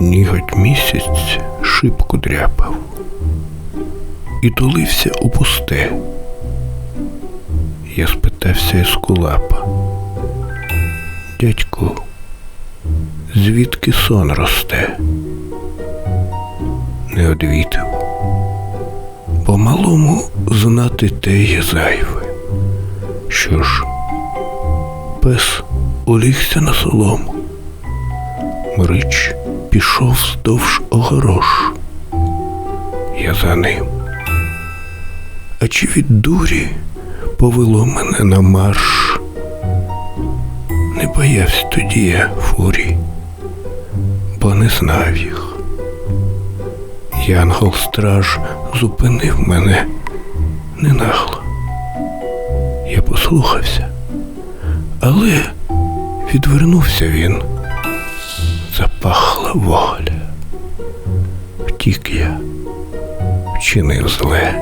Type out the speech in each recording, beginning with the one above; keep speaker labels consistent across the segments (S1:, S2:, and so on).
S1: Ніготь місяць шибку дряпав і тулився у пусте. Я спитався Ескулапа. Дядьку, звідки сон росте? Не одвітив, бо малому знати те є зайве. Що ж, пес улігся на солому. Мрич пішов вздовж огорош. Я за ним. А чи від дурі повело мене на марш? Не боявся тоді я фурі, бо не знав їх. Янгол страж зупинив мене ненагло. Я послухався, але відвернувся він. Запахла воля. Втік я, вчинив зле.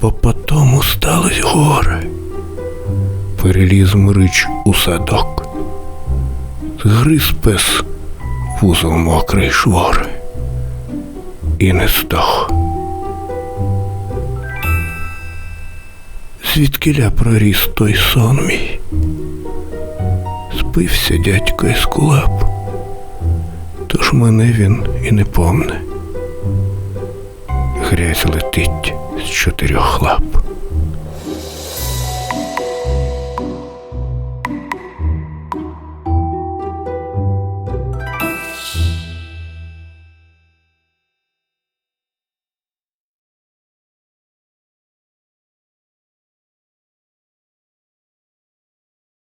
S1: Бо потому сталось горе. Переліз мрич у садок. Згриз пес вузол мокрий швори і не здох. Звідкиля проріс той сон мій? Спився дядько Ескулап, тож мене він і не помне. Грязь летить з чотирьох лап.